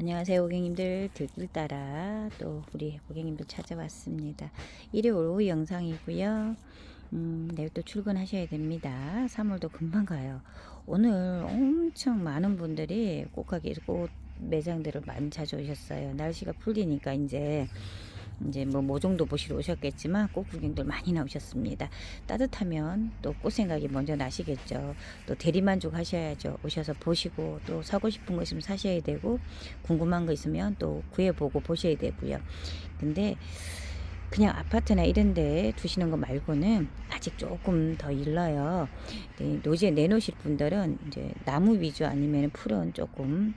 안녕하세요 고객님들. 들길 따라 또 우리 고객님들 찾아왔습니다. 일요일 오후 영상이고요. 음, 내일 또 출근하셔야 됩니다. 3월도 금방 가요. 오늘 엄청 많은 분들이 꽃가게 꽃 매장들을 많이 찾아오셨어요. 날씨가 풀리니까 이제 이제 뭐 모종도 보시러 오셨겠지만 꽃 구경들 많이 나오셨습니다. 따뜻하면 또 꽃 생각이 먼저 나시겠죠. 또 대리만족 하셔야죠. 오셔서 보시고 또 사고 싶은 거 있으면 사셔야 되고 궁금한 거 있으면 또 구해보고 보셔야 되고요. 근데 그냥 아파트나 이런 데 두시는 거 말고는 아직 조금 더 일러요. 네, 노지에 내놓으실 분들은 이제 나무 위주 아니면 풀은 조금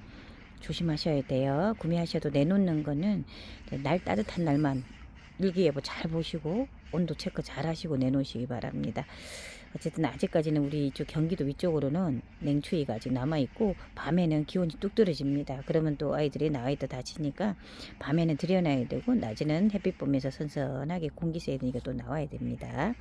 조심하셔야 돼요. 구매하셔도 내놓는 거는 날 따뜻한 날만 일기예보 잘 보시고 온도 체크 잘 하시고 내놓으시기 바랍니다. 어쨌든 아직까지는 우리 이쪽 경기도 위쪽으로는 냉추위가 아직 남아 있고 밤에는 기온이 뚝 떨어집니다. 그러면 또 아이들이 나와 있다 다치니까 밤에는 들여놔야 되고 낮에는 햇빛 보면서 선선하게 공기 쐬야 되니까 또 나와야 됩니다.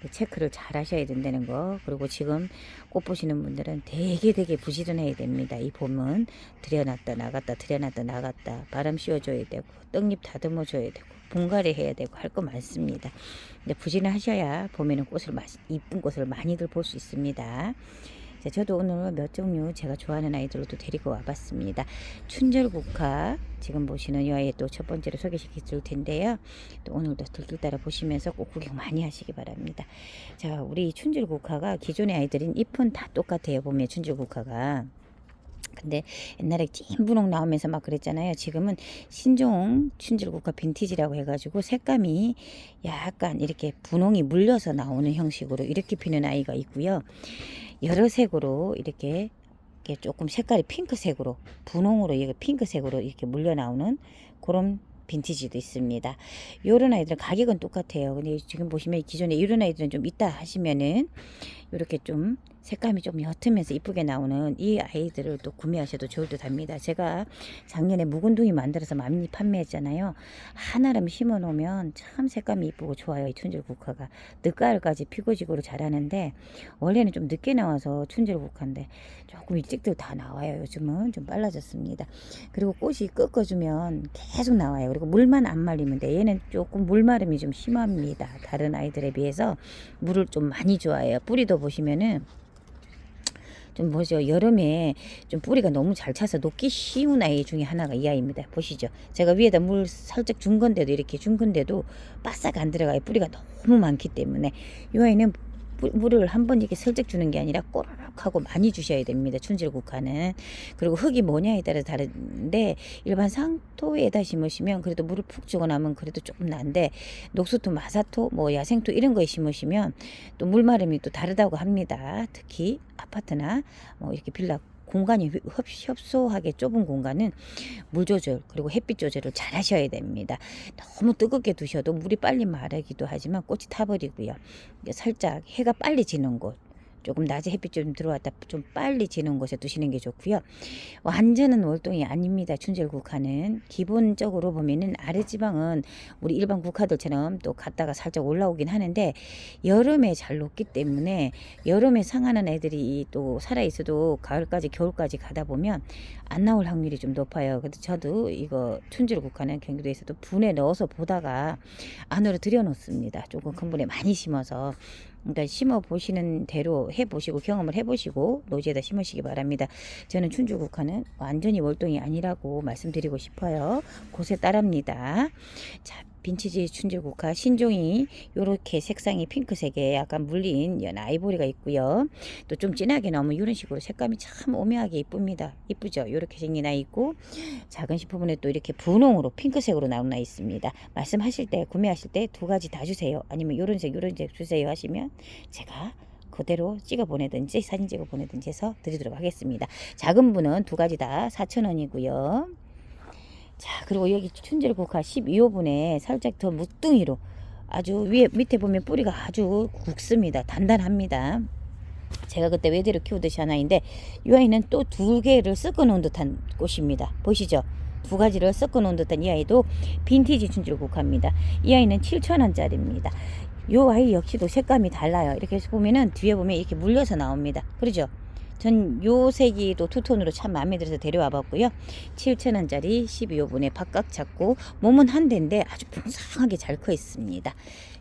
그 체크를 잘 하셔야 된다는 거. 그리고 지금 꽃 보시는 분들은 되게 되게 부지런해야 됩니다. 이 봄은 들여놨다 나갔다 들여놨다 나갔다 바람 씌워줘야 되고 떡잎 다듬어 줘야 되고 분갈이 해야 되고 할 거 많습니다. 근데 부지런하셔야 봄에는 꽃을 마, 이쁜 꽃을 많이들 볼 수 있습니다. 자, 저도 오늘 몇 종류 제가 좋아하는 아이들로 또 데리고 와봤습니다. 춘절국화 지금 보시는 이 아이 또첫 번째로 소개시켜 줄 텐데요. 또 오늘도 들들 따라 보시면서 꼭 구경 많이 하시기 바랍니다. 자, 우리 춘절국화가 기존의 아이들인 잎은 다 똑같아요. 보면 춘절국화가. 근데 옛날에 찐 분홍 나오면서 막 그랬잖아요. 지금은 신종 춘질국화 빈티지라고 해가지고 색감이 약간 이렇게 분홍이 물려서 나오는 형식으로 이렇게 피는 아이가 있고요. 여러 색으로 이렇게 이렇게 조금 색깔이 핑크색으로 분홍으로 이게 핑크색으로 이렇게 물려 나오는 그런 빈티지도 있습니다. 요런 아이들은 가격은 똑같아요. 근데 지금 보시면 기존에 이런 아이들은 좀 있다 하시면은 이렇게 좀 색감이 좀 옅으면서 이쁘게 나오는 이 아이들을 또 구매하셔도 좋을 듯 합니다. 제가 작년에 묵은둥이 만들어서 많이 판매했잖아요. 하나름 심어 놓으면 참 색감이 이쁘고 좋아요. 이 춘절국화가 늦가을까지 피고지고로 자라는데 원래는 좀 늦게 나와서 춘절국화인데 조금 일찍들 다 나와요. 요즘은 좀 빨라졌습니다. 그리고 꽃이 꺾어주면 계속 나와요. 그리고 물만 안 말리면 돼. 얘는 조금 물마름이 좀 심합니다. 다른 아이들에 비해서 물을 좀 많이 좋아해요. 뿌리도 보시면은 좀 뭐죠. 여름에 좀 뿌리가 너무 잘 차서 녹기 쉬운 아이 중에 하나가 이 아이입니다. 보시죠. 제가 위에다 물 살짝 준 건데도 이렇게 준 건데도 바싹 안 들어가요. 뿌리가 너무 많기 때문에. 이 아이는 물- 물을 한 번 이렇게 슬쩍 주는 게 아니라 꼬르륵 하고 많이 주셔야 됩니다. 춘질 국화는. 그리고 흙이 뭐냐에 따라 다른데 일반 상토에다 심으시면 그래도 물을 푹 주고 나면 그래도 조금 난데 녹수토, 마사토, 뭐 야생토 이런 거에 심으시면 또 물마름이 또 다르다고 합니다. 특히 아파트나 뭐 이렇게 빌라 공간이 협- 협소하게 좁은 공간은 물 조절 그리고 햇빛 조절을 잘 하셔야 됩니다. 너무 뜨겁게 두셔도 물이 빨리 마르기도 하지만 꽃이 타버리고요. 살짝 해가 빨리 지는 곳 조금 낮에 햇빛 좀 들어왔다 좀 빨리 지는 곳에 두시는 게 좋고요. 완전한 월동이 아닙니다. 춘절 국화는 기본적으로 보면은 아래 지방은 우리 일반 국화들처럼 또 갔다가 살짝 올라오긴 하는데 여름에 잘 녹기 때문에 여름에 상하는 애들이 또 살아 있어도 가을까지 겨울까지 가다 보면 안 나올 확률이 좀 높아요. 그래서 저도 이거 춘절 국화는 경기도에서도 분에 넣어서 보다가 안으로 들여놓습니다. 조금 큰 분에 많이 심어서 그러니까 심어 보시는 대로 해 보시고 경험을 해 보시고 노지에다 심으시기 바랍니다. 저는 춘주 국화는 완전히 월동이 아니라고 말씀드리고 싶어요. 곳에 따릅니다. 자, 빈치지 춘주국화 신종이 요렇게 색상이 핑크색에 약간 물린 연 아이보리가 있고요. 또 좀 진하게 나오면 이런 식으로 색감이 참 오묘하게 이쁩니다. 이쁘죠? 요렇게 생긴 아이 있고 작은 식품에 또 이렇게 분홍으로 핑크색으로 나온 아이 있습니다. 말씀하실 때 구매하실 때 두 가지 다 주세요. 아니면 요런 색 요런 색 주세요 하시면 제가 그대로 찍어 보내든지 사진 찍어 보내든지 해서 드리도록 하겠습니다. 작은 분은 두 가지 다 4,000원이고요. 자, 그리고 여기 춘절국화 12호분에 살짝 더 무뚱이로 아주 위에 밑에 보면 뿌리가 아주 굵습니다. 단단합니다. 제가 그때 외대로 키우듯이 하나인데 이 아이는 또 두 개를 섞어 놓은 듯한 꽃입니다. 보시죠. 두 가지를 섞어 놓은 듯한 이 아이도 빈티지 춘질국화입니다. 이 아이는 7,000원짜리입니다. 이 아이 역시도 색감이 달라요. 이렇게 해서 보면은 뒤에 보면 이렇게 물려서 나옵니다. 그러죠? 전 요 색이 또 투톤으로 참 마음에 들어서 데려와 봤고요. 7,000원짜리 12호분에 박각 잡고 몸은 한 대인데 아주 풍성하게 잘 커 있습니다.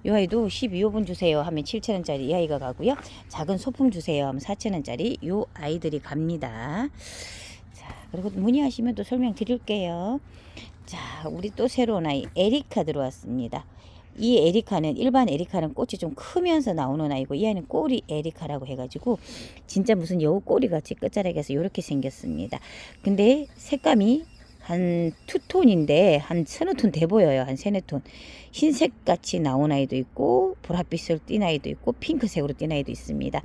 이 아이도 12호분 주세요 하면 7,000원짜리 이 아이가 가고요. 작은 소품 주세요 하면 4,000원짜리 요 아이들이 갑니다. 자, 그리고 문의하시면 또 설명 드릴게요. 자, 우리 또 새로운 아이 에리카 들어왔습니다. 이 에리카는 일반 에리카는 꽃이 좀 크면서 나오는 아이고 이 아이는 꼬리 에리카라고 해가지고 진짜 무슨 여우 꼬리 같이 끝자락에서 이렇게 생겼습니다. 근데 색감이 한 투톤인데 한 서너 톤 돼 보여요. 한 세네 톤. 흰색 같이 나온 아이도 있고 보랏빛으로 띈 아이도 있고 핑크색으로 띈 아이도 있습니다.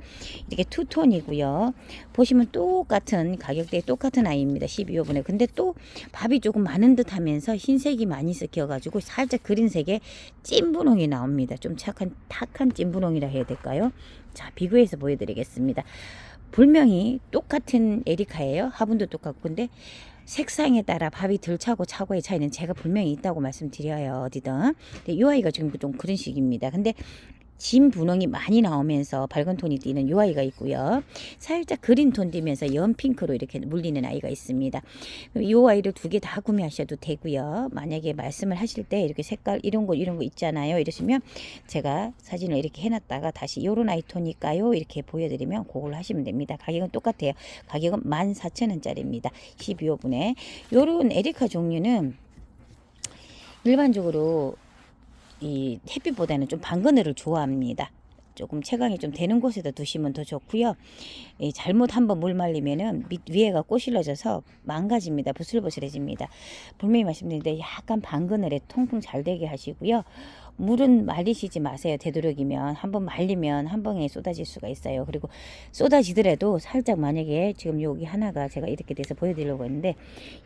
이렇게 투톤이고요. 보시면 똑같은 가격대에 똑같은 아이입니다. 12호분에. 근데 또 밥이 조금 많은 듯 하면서 흰색이 많이 섞여 가지고 살짝 그린색에 찐분홍이 나옵니다. 좀 착한 탁한 찐분홍이라 해야 될까요? 자 비교해서 보여 드리겠습니다. 분명히 똑같은 에리카예요. 화분도 똑같고 근데 색상에 따라 밥이 덜 차고 차고의 차이는 제가 분명히 있다고 말씀드려요 어디든. 근데 이 아이가 지금 좀 그런 식입니다. 근데 진 분홍이 많이 나오면서 밝은 톤이 띄는 이 아이가 있고요. 살짝 그린 톤 띄면서 연 핑크로 이렇게 물리는 아이가 있습니다. 이 아이를 두 개 다 구매하셔도 되고요. 만약에 말씀을 하실 때 이렇게 색깔 이런 거 이런 거 있잖아요. 이러시면 제가 사진을 이렇게 해놨다가 다시 요런 아이 톤일까요? 이렇게 보여드리면 그걸로 하시면 됩니다. 가격은 똑같아요. 가격은 14,000원짜리입니다. 12호분에 요런 에리카 종류는 일반적으로 이 햇빛보다는 좀 방그늘을 좋아합니다. 조금 채광이 좀 되는 곳에다 두시면 더 좋고요. 이 잘못 한번 물 말리면은 밑 위에가 꼬실러져서 망가집니다. 부슬부슬해집니다. 분명히 말씀드리는데 약간 방그늘에 통풍 잘 되게 하시고요. 물은 말리시지 마세요. 되도록이면 한번 말리면 한 방에 쏟아질 수가 있어요. 그리고 쏟아지더라도 살짝 만약에 지금 여기 하나가 제가 이렇게 돼서 보여드리려고 했는데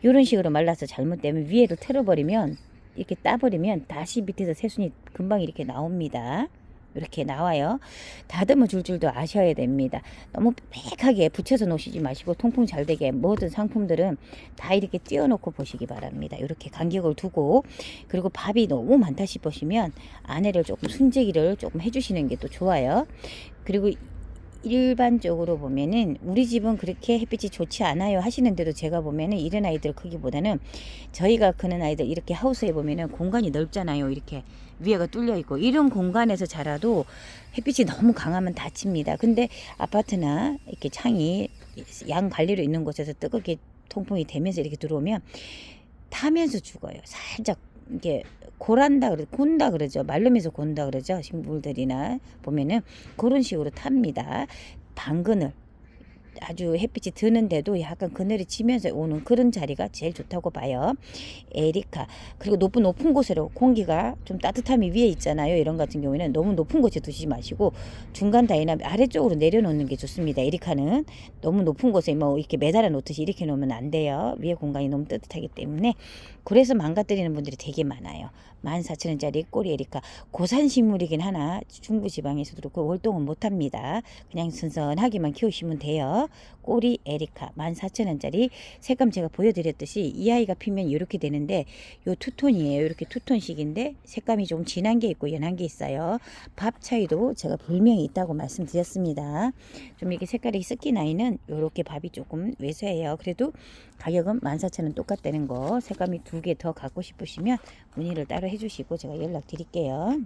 이런 식으로 말라서 잘못되면 위에를 틀어버리면 이렇게 따버리면 다시 밑에서 새순이 금방 이렇게 나옵니다. 이렇게 나와요. 다듬어 줄 줄도 아셔야 됩니다. 너무 빽하게 붙여서 놓으시지 마시고 통풍 잘 되게 모든 상품들은 다 이렇게 띄워놓고 보시기 바랍니다. 이렇게 간격을 두고 그리고 밥이 너무 많다 싶으시면 아내를 조금 순재기를 조금 해주시는 게 또 좋아요. 그리고 일반적으로 보면은 우리 집은 그렇게 햇빛이 좋지 않아요 하시는데도 제가 보면은 이런 아이들 크기보다는 저희가 크는 아이들 이렇게 하우스에 보면은 공간이 넓잖아요. 이렇게 위에가 뚫려 있고 이런 공간에서 자라도 햇빛이 너무 강하면 다칩니다. 근데 아파트나 이렇게 창이 양 관리로 있는 곳에서 뜨겁게 통풍이 되면서 이렇게 들어오면 타면서 죽어요. 살짝 이게 고란다 그래 곤다 그러죠. 말르면서 곤다 그러죠. 식물들이나 보면은 그런 식으로 탑니다. 방그늘 아주 햇빛이 드는데도 약간 그늘이 지면서 오는 그런 자리가 제일 좋다고 봐요. 에리카 그리고 높은 높은 곳으로 공기가 좀 따뜻함이 위에 있잖아요. 이런 같은 경우에는 너무 높은 곳에 두시지 마시고 중간 다이나 아래쪽으로 내려놓는 게 좋습니다. 에리카는 너무 높은 곳에 뭐 이렇게 매달아 놓듯이 이렇게 놓으면 안 돼요. 위에 공간이 너무 따뜻하기 때문에 그래서 망가뜨리는 분들이 되게 많아요. 14,000원짜리 꼬리 에리카 고산 식물이긴 하나 중부 지방에서도 그렇고 월동은 못 합니다. 그냥 선선하게만 키우시면 돼요. 꼬리 에리카 14,000원짜리 색감 제가 보여드렸듯이 이 아이가 피면 이렇게 되는데 요 투톤이에요. 이렇게 투톤식인데 색감이 좀 진한 게 있고 연한 게 있어요. 밥 차이도 제가 분명히 있다고 말씀드렸습니다. 좀 이렇게 색깔이 섞인 아이는 이렇게 밥이 조금 왜소해요. 그래도 가격은 14,000원 똑같다는 거 색감이 두 개 더 갖고 싶으시면 문의를 따로 해주시고 제가 연락 드릴게요.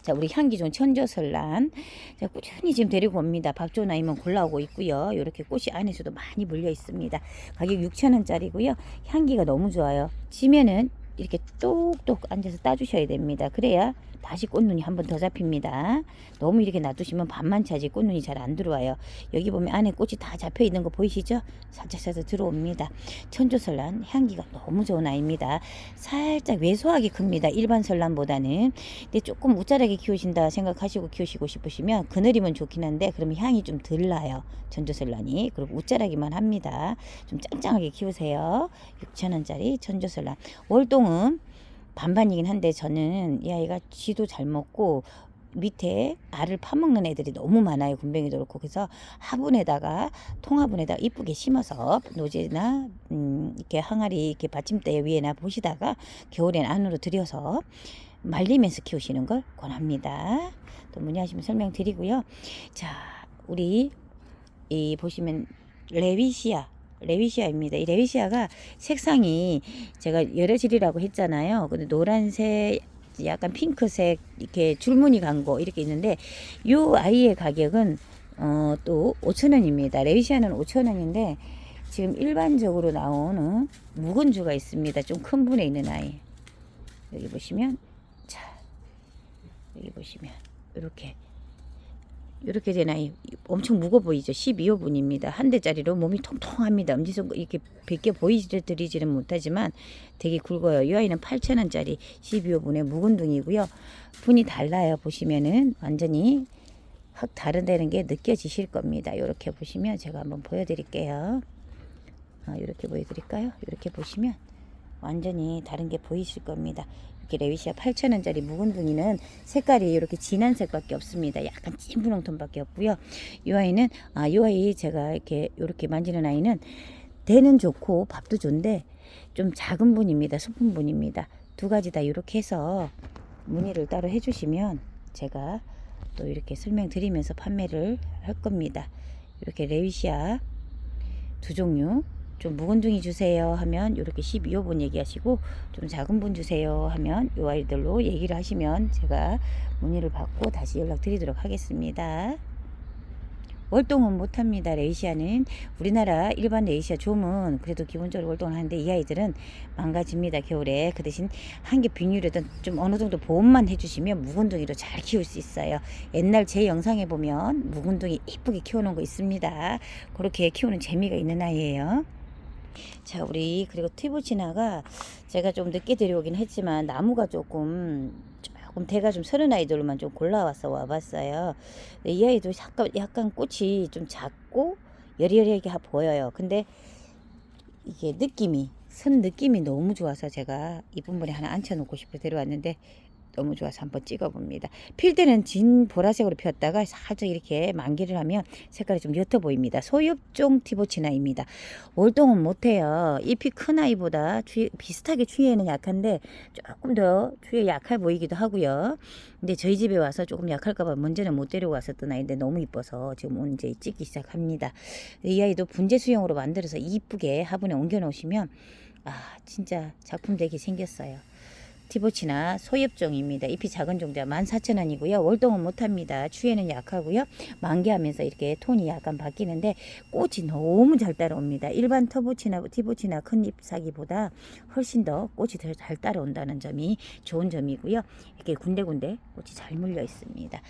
자, 우리 향기 좋은 천조설란. 자, 꾸준히 지금 데리고 옵니다. 아이면 골라오고 있고요. 이렇게 꽃이 안에서도 많이 물려 있습니다. 가격 6,000원짜리고요. 향기가 너무 좋아요. 지면은 이렇게 똑똑 앉아서 따주셔야 됩니다. 그래야 다시 꽃눈이 한 번 더 잡힙니다. 너무 이렇게 놔두시면 반만 차지 꽃눈이 잘 안 들어와요. 여기 보면 안에 꽃이 다 잡혀 있는 거 보이시죠? 살짝 살짝 들어옵니다. 천조설란 향기가 너무 좋은 아이입니다. 살짝 왜소하게 큽니다. 일반 설란보다는. 근데 조금 우짜라게 키우신다 생각하시고 키우시고 싶으시면 그늘이면 좋긴 한데 그러면 향이 좀 덜 나요. 천조설란이. 그리고 우짜라기만 합니다. 좀 짱짱하게 키우세요. 6천원짜리 천조설란. 월동은 반반이긴 한데 저는 이 아이가 쥐도 잘 먹고 밑에 알을 파먹는 애들이 너무 많아요. 군뱅이도 그렇고 그래서 화분에다가 통화분에다가 이쁘게 심어서 노제나 음, 이렇게 항아리 이렇게 받침대 위에나 보시다가 겨울엔 안으로 들여서 말리면서 키우시는 걸 권합니다. 또 문의하시면 설명드리고요. 자, 우리 이 보시면 레위시아 레위시아입니다. 이 레위시아가 색상이 제가 여러 질이라고 했잖아요. 근데 노란색, 약간 핑크색 이렇게 줄무늬 간거 이렇게 있는데 이 아이의 가격은 어, 또 5,000원입니다. 레위시아는 5,000원인데 지금 일반적으로 나오는 묵은 주가 있습니다. 좀 큰 분에 있는 아이. 여기 보시면 자 여기 보시면 이렇게 이렇게 된 아이 엄청 무거워 보이죠? 12호분입니다. 한 대짜리로 몸이 통통합니다. 엄지손 이렇게 벗겨 보이드리지는 못하지만 되게 굵어요. 이 아이는 8,000원짜리 12호분의 묵은 둥이고요. 분이 달라요 보시면은. 완전히 확 다른다는 게 느껴지실 겁니다. 이렇게 보시면 제가 한번 보여드릴게요. 아, 이렇게 보여드릴까요? 이렇게 보시면 완전히 다른 게 보이실 겁니다. 이렇게 레위시아 8,000원짜리 묵은 둥이는 색깔이 이렇게 진한 색밖에 없습니다. 약간 찐 분홍 톤밖에 없고요. 이 아이는 아, 이 아이 제가 이렇게 이렇게 만지는 아이는 대는 좋고 밥도 좋은데 좀 작은 분입니다. 소품 분입니다. 두 가지 다 이렇게 해서 문의를 따로 해주시면 제가 또 이렇게 설명드리면서 판매를 할 겁니다. 이렇게 레위시아 두 종류 좀 묵은 둥이 주세요 하면 이렇게 12호분 얘기하시고 좀 작은 분 주세요 하면 이 아이들로 얘기를 하시면 제가 문의를 받고 다시 연락드리도록 하겠습니다. 월동은 못합니다. 레이시아는 우리나라 일반 레이시아 좀은 그래도 기본적으로 월동을 하는데 이 아이들은 망가집니다. 겨울에 그 대신 한개 비닐이든 좀 어느 정도 보온만 해주시면 묵은둥이로 잘 키울 수 있어요. 옛날 제 영상에 보면 묵은둥이 이쁘게 키우는 거 있습니다. 그렇게 키우는 재미가 있는 아이예요. 자, 우리 그리고 티부치나가 제가 좀 늦게 데려오긴 했지만 나무가 조금 조금 대가 좀 서른 아이들로만 좀 골라와서 와봤어요. 이 아이도 약간 약간 꽃이 좀 작고 여리여리하게 하- 보여요. 근데 이게 느낌이 선 느낌이 너무 좋아서 제가 이분분에 하나 앉혀놓고 싶어 데려왔는데 너무 좋아서 한번 찍어봅니다. 필 때는 진 보라색으로 피었다가 살짝 이렇게 만개를 하면 색깔이 좀 옅어 보입니다. 소엽종 티보치나입니다. 월동은 못해요. 잎이 큰 아이보다 추위, 비슷하게 추위에는 약한데 조금 더 추위에 약해 보이기도 하고요. 근데 저희 집에 와서 조금 약할까봐 먼저는 못 데리고 왔었던 아이인데 너무 이뻐서 지금 오늘 이제 찍기 시작합니다. 이 아이도 분재 수용으로 만들어서 이쁘게 화분에 옮겨 놓으시면 아 진짜 작품 되게 생겼어요. 티보치나 소엽종입니다. 잎이 작은 종자 14,000원이고요. 월동은 못합니다. 추위에는 약하고요. 만개하면서 이렇게 톤이 약간 바뀌는데 꽃이 너무 잘 따라옵니다. 일반 터보치나 티보치나 큰 잎사기보다 훨씬 더 꽃이 더 잘 따라온다는 점이 좋은 점이고요. 이렇게 군데군데 꽃이 잘 물려 있습니다.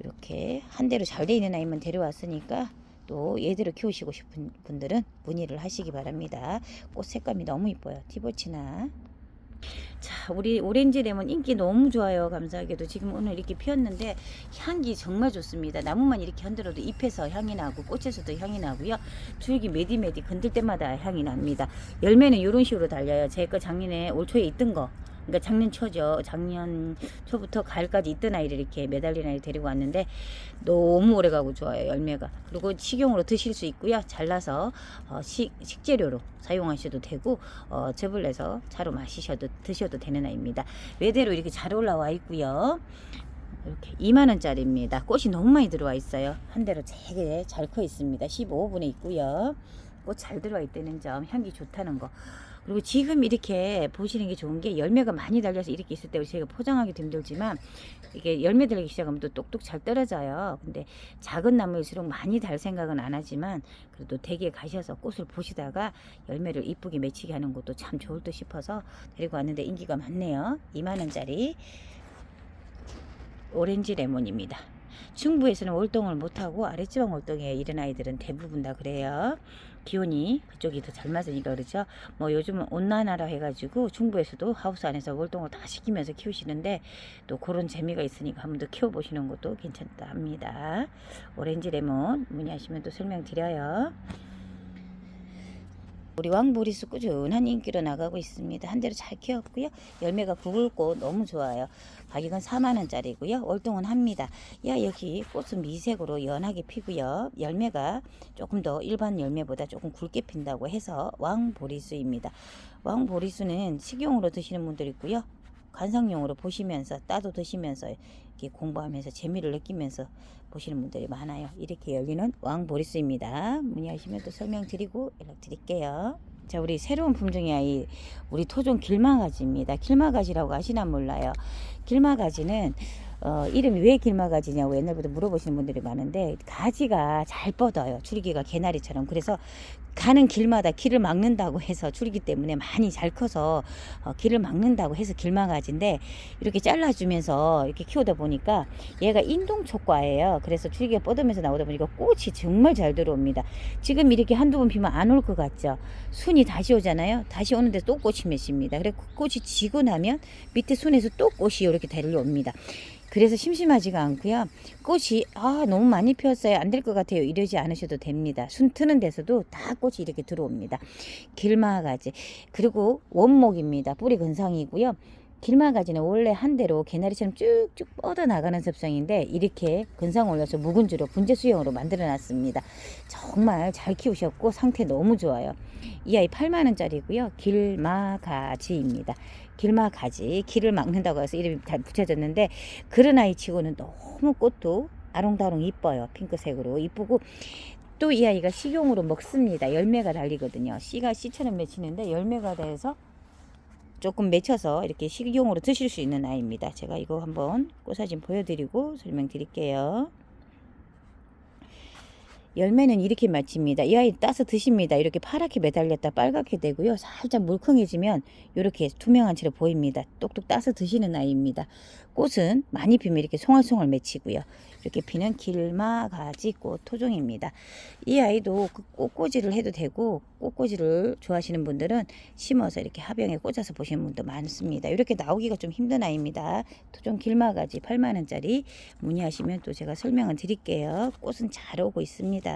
이렇게 한 대로 잘 돼 있는 아이만 데려왔으니까 또 얘대로 키우시고 싶은 분들은 문의를 하시기 바랍니다. 꽃 색감이 너무 이뻐요. 티보치나. 자, 우리 오렌지 레몬 인기 너무 좋아요. 감사하게도 지금 오늘 이렇게 피었는데 향기 정말 좋습니다. 나무만 이렇게 흔들어도 잎에서 향이 나고 꽃에서도 향이 나고요. 줄기 매디매디 건들 때마다 향이 납니다. 열매는 이런 식으로 달려요. 제 거 작년에 올 초에 있던 거. 그러니까 작년 초죠. 작년 초부터 가을까지 있던 아이를 이렇게 매달린 아이 데리고 왔는데 너무 오래 가고 좋아요. 열매가. 그리고 식용으로 드실 수 있고요. 잘라서 어, 식, 식재료로 사용하셔도 되고 어, 즙을 내서 차로 마시셔도 드셔도 되는 아이입니다. 외대로 이렇게 잘 올라와 있고요. 이렇게 2만 원짜리입니다. 꽃이 너무 많이 들어와 있어요. 한 대로 되게 잘 커 있습니다. 15분에 있고요. 꽃잘 들어와 있다는 점, 향기 좋다는 거. 그리고 지금 이렇게 보시는 게 좋은 게 열매가 많이 달려서 이렇게 있을 때 제가 포장하기도 힘들지만 이게 열매 달리기 시작하면 또 똑똑 잘 떨어져요. 근데 작은 나무일수록 많이 달 생각은 안 하지만 그래도 댁에 가셔서 꽃을 보시다가 열매를 이쁘게 맺히게 하는 것도 참 좋을 듯 싶어서 데리고 왔는데 인기가 많네요. 2만 원짜리 오렌지 레몬입니다. 중부에서는 월동을 못하고 아랫지방 월동에 이런 아이들은 대부분 다 그래요. 기온이 그쪽이 더 잘 맞으니까 그렇죠. 뭐 요즘은 온난화라 해가지고 중부에서도 하우스 안에서 월동을 다 시키면서 키우시는데 또 그런 재미가 있으니까 한번 더 키워보시는 것도 괜찮다 합니다. 오렌지 레몬 문의하시면 또 설명드려요. 우리 왕보리수 꾸준한 인기로 나가고 있습니다. 한 대로 잘 키웠고요. 열매가 굵고 너무 좋아요. 가격은 4만원짜리고요. 월동은 합니다. 야 여기 꽃은 미색으로 연하게 피고요. 열매가 조금 더 일반 열매보다 조금 굵게 핀다고 해서 왕보리수입니다. 왕보리수는 식용으로 드시는 분들 있고요. 관상용으로 보시면서 따도 드시면서 이렇게 공부하면서 재미를 느끼면서 보시는 분들이 많아요. 이렇게 열리는 왕보리스입니다. 문의 하시면 또 설명드리고 연락드릴게요. 자, 우리 새로운 품종의 아이, 우리 토종 길마가지입니다. 길마가지라고 아시나 몰라요. 길마가지는 어, 이름이 왜 길마가지냐고 옛날부터 물어보시는 분들이 많은데 가지가 잘 뻗어요. 줄기가 개나리처럼. 그래서 가는 길마다 길을 막는다고 해서 줄기 때문에 많이 잘 커서 어, 길을 막는다고 해서 길마가지인데 이렇게 잘라주면서 이렇게 키우다 보니까 얘가 인동촉과예요. 그래서 줄기가 뻗으면서 나오다 보니까 꽃이 정말 잘 들어옵니다. 지금 이렇게 한두 번 피면 안 올 것 같죠? 순이 다시 오잖아요. 다시 오는데 또 꽃이 맺힙니다. 그래 꽃이 지고 나면 밑에 순에서 또 꽃이 이렇게 달려옵니다. 그래서 심심하지가 않고요. 꽃이 아 너무 많이 피었어요. 안 될 것 같아요. 이러지 않으셔도 됩니다. 순 트는 데서도 다 꽃이 이렇게 들어옵니다. 길마가지 그리고 원목입니다. 뿌리 근상이고요. 길마가지는 원래 한 대로 개나리처럼 쭉쭉 뻗어 나가는 습성인데 이렇게 근상 올려서 묵은주로 분재 수형으로 만들어 놨습니다. 정말 잘 키우셨고 상태 너무 좋아요. 이 아이 8만 원짜리고요. 길마가지입니다. 길마가지 길을 막는다고 해서 이름이 잘 붙여졌는데 그런 아이 치고는 너무 꽃도 아롱다롱 이뻐요. 핑크색으로 이쁘고 또 이 아이가 식용으로 먹습니다. 열매가 달리거든요. 씨가 씨처럼 맺히는데 열매가 돼서 조금 맺혀서 이렇게 식용으로 드실 수 있는 아이입니다. 제가 이거 한번 꽃사진 보여드리고 설명드릴게요. 열매는 이렇게 맺힙니다. 이 아이 따서 드십니다. 이렇게 파랗게 매달렸다 빨갛게 되고요. 살짝 물컹해지면 이렇게 투명한 채로 보입니다. 똑똑 따서 드시는 아이입니다. 꽃은 많이 피면 이렇게 송알송알 맺히고요. 이렇게 피는 길마가지 꽃 토종입니다. 이 아이도 그 꽃꽂이를 해도 되고 꽃꽂이를 좋아하시는 분들은 심어서 이렇게 화병에 꽂아서 보시는 분도 많습니다. 이렇게 나오기가 좀 힘든 아이입니다. 토종 길마가지 8만 원짜리 문의하시면 또 제가 설명을 드릴게요. 꽃은 잘 오고 있습니다.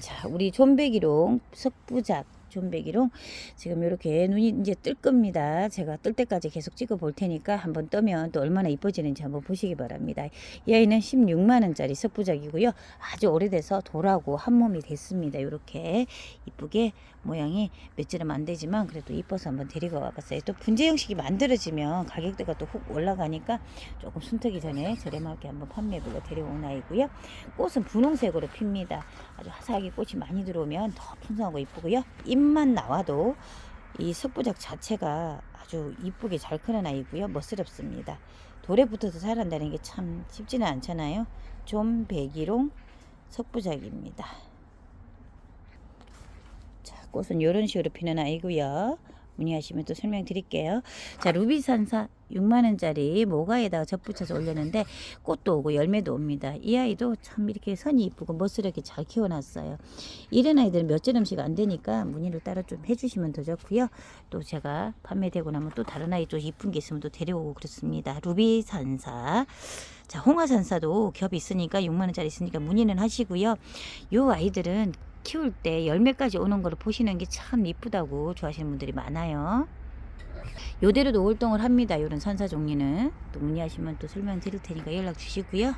자, 우리 존백이롱 석부작 존백이롱 지금 이렇게 눈이 이제 뜰 겁니다. 제가 뜰 때까지 계속 찍어 볼 테니까 한번 뜨면 또 얼마나 이뻐지는지 한번 보시기 바랍니다. 이 아이는 16만 원짜리 석부작이고요. 아주 오래돼서 돌하고 한 몸이 됐습니다. 이렇게 이쁘게 모양이 몇지름 안 되지만 그래도 이뻐서 한번 데리고 와봤어요. 또 분재 형식이 만들어지면 가격대가 또 훅 올라가니까 조금 숨트기 전에 저렴하게 한번 판매해보고 데려온 아이고요. 꽃은 분홍색으로 핍니다. 아주 화사하게 꽃이 많이 들어오면 더 풍성하고 이쁘고요. 잎만 나와도 이 석부작 자체가 아주 이쁘게 잘 크는 아이고요. 멋스럽습니다. 돌에 붙어서 자란다는 게 참 쉽지는 않잖아요. 좀 백이롱 석부작입니다. 자, 꽃은 이런 식으로 피는 아이고요. 문의하시면 또 설명드릴게요. 자, 루비산사 6만 원짜리 모가에다가 접붙여서 올렸는데 꽃도 오고 열매도 옵니다. 이 아이도 참 이렇게 선이 이쁘고 멋스럽게 잘 키워놨어요. 이런 아이들은 몇 점씩 안 되니까 문의를 따로 좀 해주시면 더 좋고요. 또 제가 판매되고 나면 또 다른 아이 또 이쁜 게 있으면 또 데려오고 그렇습니다. 루비산사. 자, 홍화산사도 겹이 있으니까 6만 원짜리 있으니까 문의는 하시고요. 요 아이들은 키울 때 열매까지 오는 걸 보시는 게 참 이쁘다고 좋아하시는 분들이 많아요. 요대로도 월동을 합니다. 이런 산사 종류는 또 문의하시면 또 설명드릴 테니까 연락 주시고요.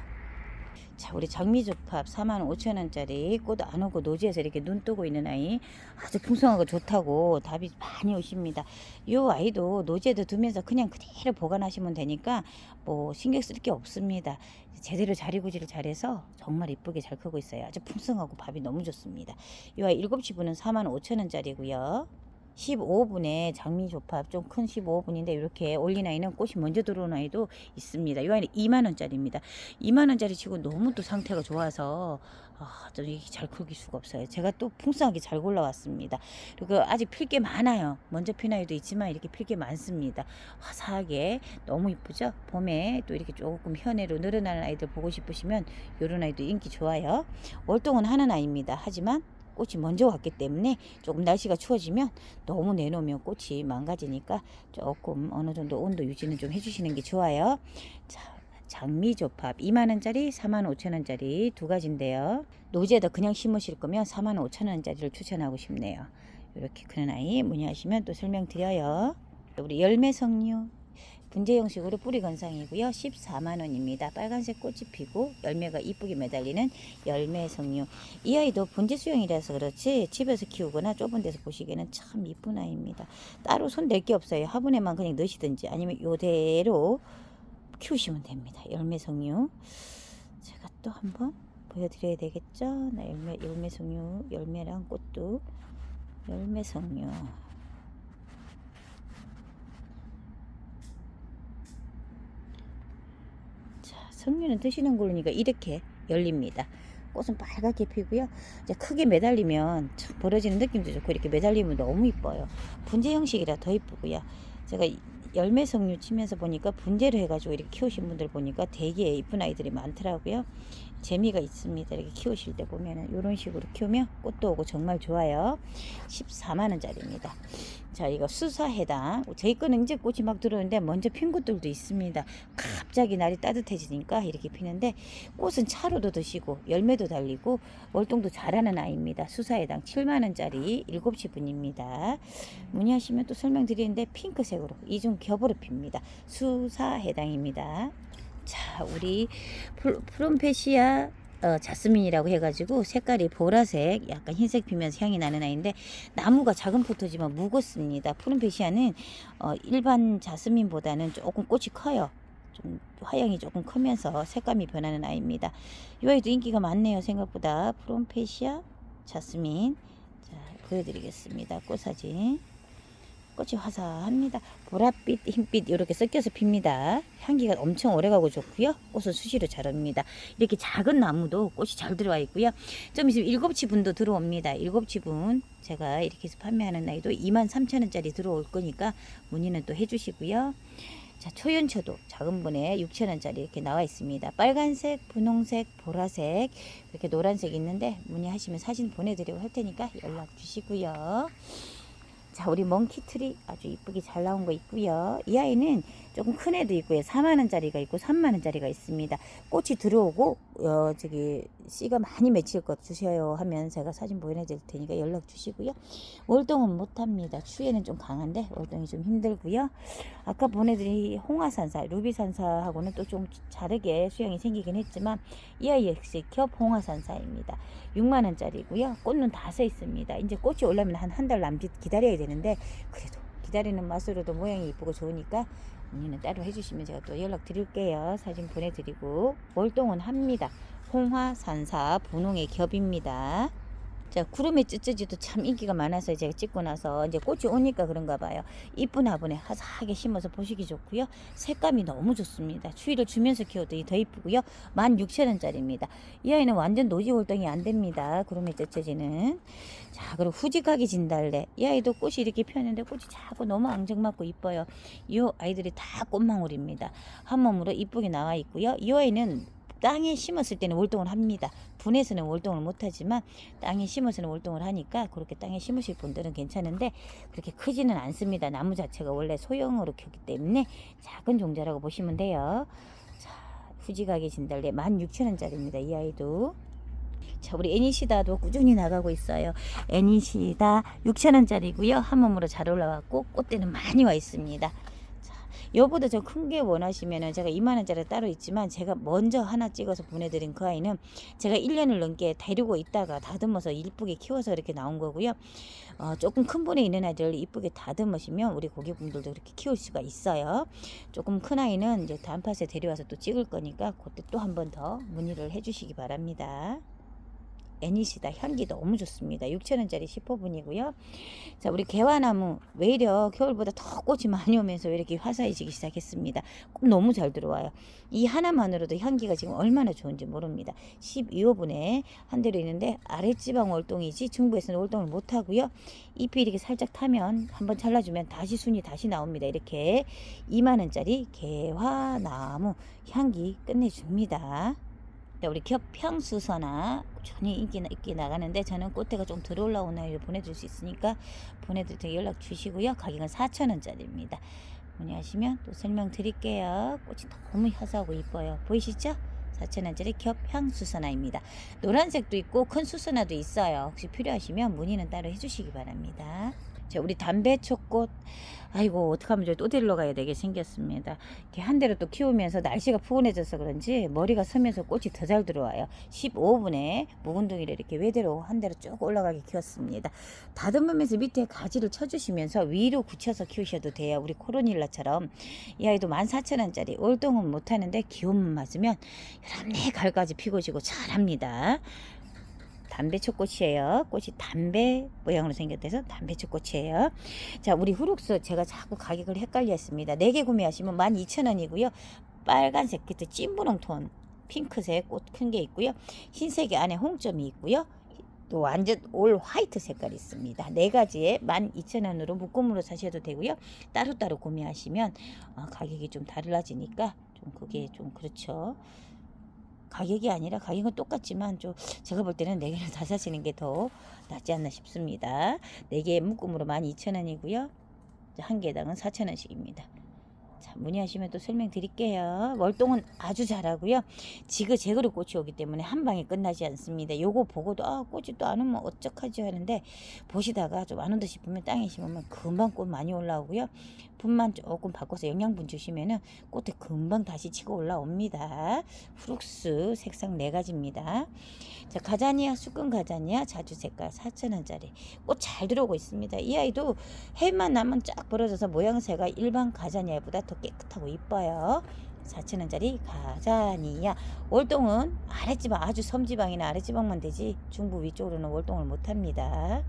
자, 우리 장미조팝 45,000원짜리 꽃 안 오고 노지에서 이렇게 눈 뜨고 있는 아이 아주 풍성하고 좋다고 답이 많이 오십니다. 이 아이도 노지에도 두면서 그냥 그대로 보관하시면 되니까 뭐 신경 쓸 게 없습니다. 제대로 자리구지를 잘해서 정말 이쁘게 잘 크고 있어요. 아주 풍성하고 밥이 너무 좋습니다. 이 아이 7시 분은 45,000원짜리고요. 15분에 장미조팝 좀 큰 15분인데 이렇게 올린 아이는 꽃이 먼저 들어온 아이도 있습니다. 이 아이는 2만 원짜리입니다. 2만 원짜리 치고 너무 또 상태가 좋아서 아, 좀 이게 잘 크길 수가 없어요. 제가 또 풍성하게 잘 골라왔습니다. 그리고 아직 필 게 많아요. 먼저 핀 아이도 있지만 이렇게 필 게 많습니다. 화사하게 너무 이쁘죠? 봄에 또 이렇게 조금 현해로 늘어나는 아이들 보고 싶으시면 이런 아이도 인기 좋아요. 월동은 하는 아이입니다. 하지만 꽃이 먼저 왔기 때문에 조금 날씨가 추워지면 너무 내놓으면 꽃이 망가지니까 조금 어느 정도 온도 유지는 좀 해주시는 게 좋아요. 자, 장미 조팝 2만원짜리 45,000원짜리 두 가지인데요. 노지에다 그냥 심으실 거면 45,000원짜리를 추천하고 싶네요. 이렇게 크는 아이 문의하시면 또 설명드려요. 우리 열매 석류 분재 형식으로 뿌리 건상이고요. 14만 원입니다. 빨간색 꽃이 피고 열매가 이쁘게 매달리는 열매 성류. 이 아이도 분재 수영이라서 그렇지 집에서 키우거나 좁은 데서 보시기에는 참 이쁜 아이입니다. 따로 손댈 게 없어요. 화분에만 그냥 넣으시든지 아니면 요대로 키우시면 됩니다. 열매 성류. 제가 또 한번 보여드려야 되겠죠? 나 열매 열매 성류 열매랑 꽃도 열매 성류. 자, 석류는 드시는 거니까 이렇게 열립니다. 꽃은 빨갛게 피고요. 이제 크게 매달리면 참 벌어지는 느낌도 좋고 이렇게 매달리면 너무 이뻐요. 분재 형식이라 더 이쁘고요. 제가 이- 열매 석류 치면서 보니까 분재를 해가지고 이렇게 키우신 분들 보니까 되게 이쁜 아이들이 많더라고요. 재미가 있습니다. 이렇게 키우실 때 보면은 이런 식으로 키우면 꽃도 오고 정말 좋아요. 14만 원짜리입니다. 자, 이거 수사해당. 저희 거는 이제 꽃이 막 들어오는데 먼저 핀 것들도 있습니다. 갑자기 날이 따뜻해지니까 이렇게 피는데 꽃은 차로도 드시고 열매도 달리고 월동도 잘하는 아이입니다. 수사해당 7만 원짜리 7시 분입니다. 문의하시면 또 설명드리는데 핑크색으로 이중 겹으로 핍니다. 수사해당입니다. 자, 우리 플- 프롬페시아 어, 자스민이라고 해가지고 색깔이 보라색, 약간 흰색 피면서 향이 나는 아이인데 나무가 작은 포토지만 무겁습니다. 프롬페시아는 어, 일반 자스민보다는 조금 꽃이 커요. 좀 화형이 조금 크면서 색감이 변하는 아이입니다. 이 아이도 인기가 많네요. 생각보다 프롬페시아 자스민 자 보여드리겠습니다. 꽃 사진. 꽃이 화사합니다. 보랏빛, 흰빛 이렇게 섞여서 핍니다. 향기가 엄청 오래가고 좋고요. 꽃은 수시로 잘 옵니다. 이렇게 작은 나무도 꽃이 잘 들어와 있고요. 좀 있으면 일곱치 분도 들어옵니다. 일곱치 분 제가 이렇게 해서 판매하는 나이도 23,000원짜리 들어올 거니까 문의는 또 해주시고요. 자, 초연초도 작은 분에 6,000원짜리 이렇게 나와 있습니다. 빨간색, 분홍색, 보라색, 이렇게 노란색 있는데 문의하시면 사진 보내드리고 할 테니까 연락 주시고요. 자, 우리 멍키트리 아주 이쁘게 잘 나온 거 있고요. 이 아이는 조금 큰 애도 있고요. 4만 원짜리가 있고 3만 원짜리가 있습니다. 꽃이 들어오고 어 저기 씨가 많이 맺힐 것 주세요 하면 제가 사진 보내드릴 테니까 연락 주시고요. 월동은 못 합니다. 추위에는 좀 강한데 월동이 좀 힘들고요. 아까 보내드린 홍화산사, 루비산사하고는 또 좀 다르게 수영이 생기긴 했지만 이 아이 역시 겹 홍화산사입니다. 6만 원짜리고요. 꽃은 다써 있습니다. 이제 꽃이 올라면 한 한 달 남짓 기다려야 되는데 그래도 기다리는 맛으로도 모양이 이쁘고 좋으니까 문의는 따로 해주시면 제가 또 연락 드릴게요. 사진 보내드리고 월동은 합니다. 홍화 산사 분홍의 겹입니다. 자, 구름의 쯔쯔지도 참 인기가 많아서 제가 찍고 나서 이제 꽃이 오니까 그런가 봐요. 이쁜 화분에 화사하게 심어서 보시기 좋고요. 색감이 너무 좋습니다. 추위를 주면서 키워도 더 이쁘고요. 16,000원짜리입니다. 이 아이는 완전 노지 월동이 안 됩니다. 구름의 쯔쯔지는. 자, 그리고 후지각이 진달래. 이 아이도 꽃이 이렇게 피었는데 꽃이 자꾸 너무 앙증맞고 이뻐요. 이 아이들이 다 꽃망울입니다. 한 몸으로 이쁘게 나와 있고요. 이 아이는 땅에 심었을 때는 월동을 합니다. 분해서는 월동을 못하지만 땅에 심어서는 월동을 하니까 그렇게 땅에 심으실 분들은 괜찮은데 그렇게 크지는 않습니다. 나무 자체가 원래 소형으로 키우기 때문에 작은 종자라고 보시면 돼요. 자, 후지각의 진달래 16,000원짜리입니다. 이 아이도. 자, 우리 애니시다도 꾸준히 나가고 있어요. 애니시다 6,000원짜리고요. 한 몸으로 잘 올라왔고 꽃대는 많이 와 있습니다. 자, 요보다 좀큰게 원하시면은 제가 2만 원짜리 따로 있지만 제가 먼저 하나 찍어서 보내드린 그 아이는 제가 1년을 넘게 데리고 있다가 다듬어서 이쁘게 키워서 이렇게 나온 거고요. 어, 조금 큰 분에 있는 아이들 이쁘게 다듬으시면 우리 고객분들도 이렇게 키울 수가 있어요. 조금 큰 아이는 이제 단팥에 데려와서 또 찍을 거니까 그때 또 한 번 더 문의를 해주시기 바랍니다. 애니시다 향기 너무 좋습니다. 6,000원짜리 10호분이고요. 자, 우리 개화나무 외려 겨울보다 더 꽃이 많이 오면서 왜 이렇게 화사해지기 시작했습니다. 꽃 너무 잘 들어와요. 이 하나만으로도 향기가 지금 얼마나 좋은지 모릅니다. 12호분에 한 대로 있는데 아랫지방 월동이지 중부에서는 월동을 못 하고요. 잎이 이렇게 살짝 타면 한번 잘라주면 다시 순이 다시 나옵니다. 이렇게 2만 원짜리 개화나무 향기 끝내줍니다. 네, 우리 겹향수서나 꾸준히 인기, 인기 나가는데 저는 꽃대가 좀덜 올라온 아이를 보내줄 수 있으니까 보내드릴 때 연락 주시고요. 가격은 4,000원짜리입니다. 문의하시면 또 설명 드릴게요. 꽃이 너무 화사하고 이뻐요. 보이시죠? 4,000원짜리 겹향 수선화입니다. 노란색도 있고 큰 수선화도 있어요. 혹시 필요하시면 문의는 따로 해주시기 바랍니다. 자, 우리 담배초꽃 아이고 어떡하면 저또 데리러 가야 되게 생겼습니다. 이렇게 한 대로 또 키우면서 날씨가 푸근해져서 그런지 머리가 서면서 꽃이 더 잘 들어와요. 15분에 묵은둥이를 이렇게 외대로 한 대로 쭉 올라가게 키웠습니다. 다듬으면서 밑에 가지를 쳐주시면서 위로 굳혀서 키우셔도 돼요. 우리 코로닐라처럼 이 아이도 14,000원짜리 월동은 못하는데 기온만 맞으면 여름내 가을까지 피고 지고 잘합니다. 담배초꽃이에요. 꽃이 담배 모양으로 생겼대서 담배초꽃이에요. 자, 우리 후룩스 제가 자꾸 가격을 헷갈려 했습니다. 4개 구매하시면 12,000원이고요. 빨간색 그때 찐분홍 톤 핑크색 꽃 큰 게 있고요. 흰색이 안에 홍점이 있고요. 또 완전 올 화이트 색깔이 있습니다. 네 가지에 12,000원으로 묶음으로 사셔도 되고요. 따로따로 구매하시면 어, 가격이 좀 달라지니까 좀 그게 좀 그렇죠. 가격이 아니라 가격은 똑같지만 좀 제가 볼 때는 네 개를 다 사시는 게 더 낫지 않나 싶습니다. 네개 묶음으로 12,000원이고요. 한 개당은 4,000원씩입니다. 자, 문의하시면 또 설명드릴게요. 월동은 아주 잘하고요. 지그재그로 꽃이 오기 때문에 한 방에 끝나지 않습니다. 요거 보고도 아 꽃이 또 안 오면 어쩌하지 하는데 보시다가 좀 안 온다 싶으면 땅에 심으면 금방 꽃 많이 올라오고요. 분만 조금 바꿔서 영양분 주시면은 꽃에 금방 다시 치고 올라옵니다. 프룩스 색상 네 가지입니다. 자 가자니아 수끈 가자니아 자주 색깔 4,000원짜리 꽃 잘 들어오고 있습니다. 이 아이도 해만 나면 쫙 벌어져서 모양새가 일반 가자니아보다 더 깨끗하고 이뻐요. 4,000원짜리 가자니아 월동은 아랫지방 아주 섬지방이나 아랫지방만 되지 중부 위쪽으로는 월동을 못합니다.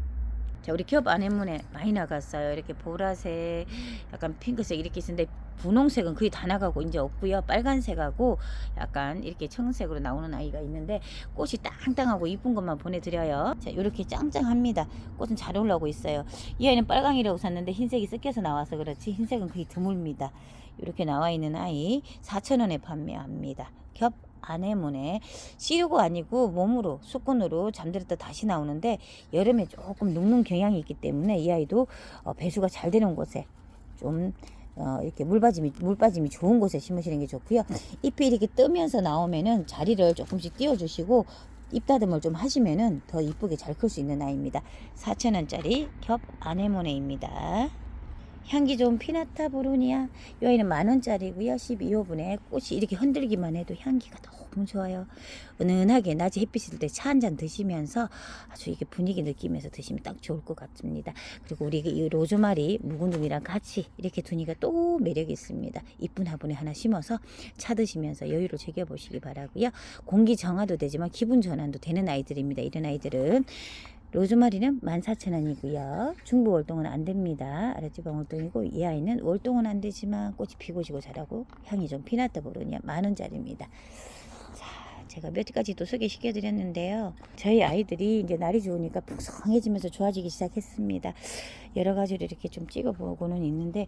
자 우리 겹 아내문에 많이 나갔어요. 이렇게 보라색, 약간 핑크색 이렇게 있는데 분홍색은 거의 다 나가고 이제 없고요. 빨간색하고 약간 이렇게 청색으로 나오는 아이가 있는데 꽃이 땅땅하고 이쁜 것만 보내드려요. 자 이렇게 짱짱합니다. 꽃은 잘 올라오고 있어요. 이 아이는 빨강이라고 샀는데 흰색이 섞여서 나와서 그렇지 흰색은 거의 드뭅니다. 이렇게 나와 있는 아이 4,000원에 판매합니다. 겹 아내문에 씨류가 아니고 몸으로 수건으로 잠들었다 다시 나오는데 여름에 조금 눅눅 경향이 있기 때문에 이 아이도 어, 배수가 잘 되는 곳에 좀 어, 이렇게 물 빠짐이 물 빠짐이 좋은 곳에 심으시는 게 좋고요. 잎이 이렇게 뜨면서 나오면은 자리를 조금씩 띄워주시고 잎 다듬을 좀 하시면은 더 이쁘게 잘 클 수 있는 아이입니다. 4,000원짜리 겹 아네모네입니다. 향기 좋은 피나타 보로니아. 이 아이는 만원짜리고요. 12호분에 꽃이 이렇게 흔들기만 해도 향기가 너무 좋아요. 은은하게 낮에 햇빛 있을 때차 한 잔 드시면서 아주 이게 분위기 느끼면서 드시면 딱 좋을 것 같습니다. 그리고 우리 이 로즈마리 묵은둥이랑 같이 이렇게 두니까 또 매력이 있습니다. 이쁜 화분에 하나 심어서 차 드시면서 여유를 즐겨보시기 바라고요. 공기 정화도 되지만 기분 전환도 되는 아이들입니다. 이런 아이들은 로즈마리는 14,000원이고요. 중부 월동은 안 됩니다. 아랫지방 월동이고 이 아이는 월동은 안 되지만 꽃이 피고 지고 자라고 향이 좀 피났다 보르냐 만원짜리입니다. 자, 제가 몇 가지 또 소개시켜 드렸는데요. 저희 아이들이 이제 날이 좋으니까 풍성해지면서 좋아지기 시작했습니다. 여러 가지로 이렇게 좀 찍어보고는 있는데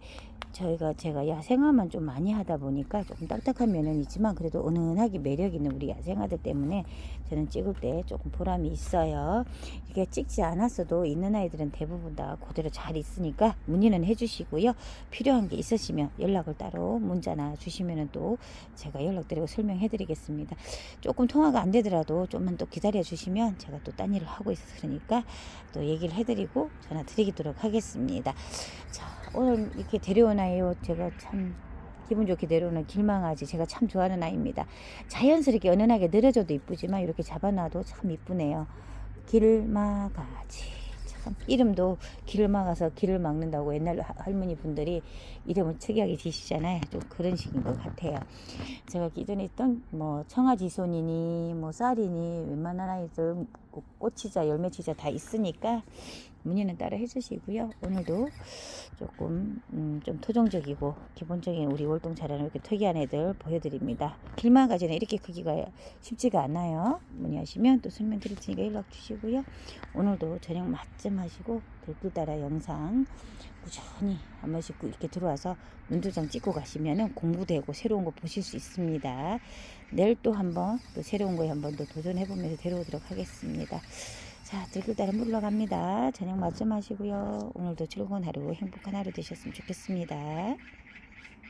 저희가 제가 야생화만 좀 많이 하다 보니까 조금 딱딱한 면은 있지만 그래도 은은하게 매력 있는 우리 야생화들 때문에 저는 찍을 때 조금 보람이 있어요. 이게 찍지 않았어도 있는 아이들은 대부분 다 그대로 잘 있으니까 문의는 해주시고요. 필요한 게 있으시면 연락을 따로 문자나 주시면은 또 제가 연락드리고 설명해드리겠습니다. 조금 통화가 안 되더라도 좀만 또 기다려 주시면 제가 또 딴 일을 하고 있으니까 또 얘기를 해드리고 전화 드리도록 하겠습니다. 자, 오늘 이렇게 데려온 아이요. 제가 참 기분 좋게 내려오는 길망아지 제가 참 좋아하는 아이입니다. 자연스럽게 은은하게 늘어져도 이쁘지만 이렇게 잡아놔도 참 이쁘네요. 길망아지 참 이름도 길을 막아서 길을 막는다고 옛날 할머니 분들이 이름을 특이하게 지시잖아요. 좀 그런 식인 것 같아요. 제가 기존에 있던 뭐 청아지손이니 뭐 쌀이니 웬만한 아이들 꽃치자 열매치자 다 있으니까 문의는 따로 해주시고요. 오늘도 조금 음, 좀 토종적이고 기본적인 우리 월동 자라는 이렇게 특이한 애들 보여드립니다. 길만 가지는 이렇게 크기가 쉽지가 않아요. 문의하시면 또 설명 드릴 테니까 연락 주시고요. 오늘도 저녁 맛점 하시고 들길 따라 영상 꾸준히 한 번씩 이렇게 들어와서 눈두장 찍고 가시면은 공부되고 새로운 거 보실 수 있습니다. 내일 또 한번 또 새로운 거에 한번 더 도전해보면서 데려오도록 하겠습니다. 자, 들길 따라 물러갑니다. 저녁 맛 좀 하시고요. 오늘도 즐거운 하루, 행복한 하루 되셨으면 좋겠습니다.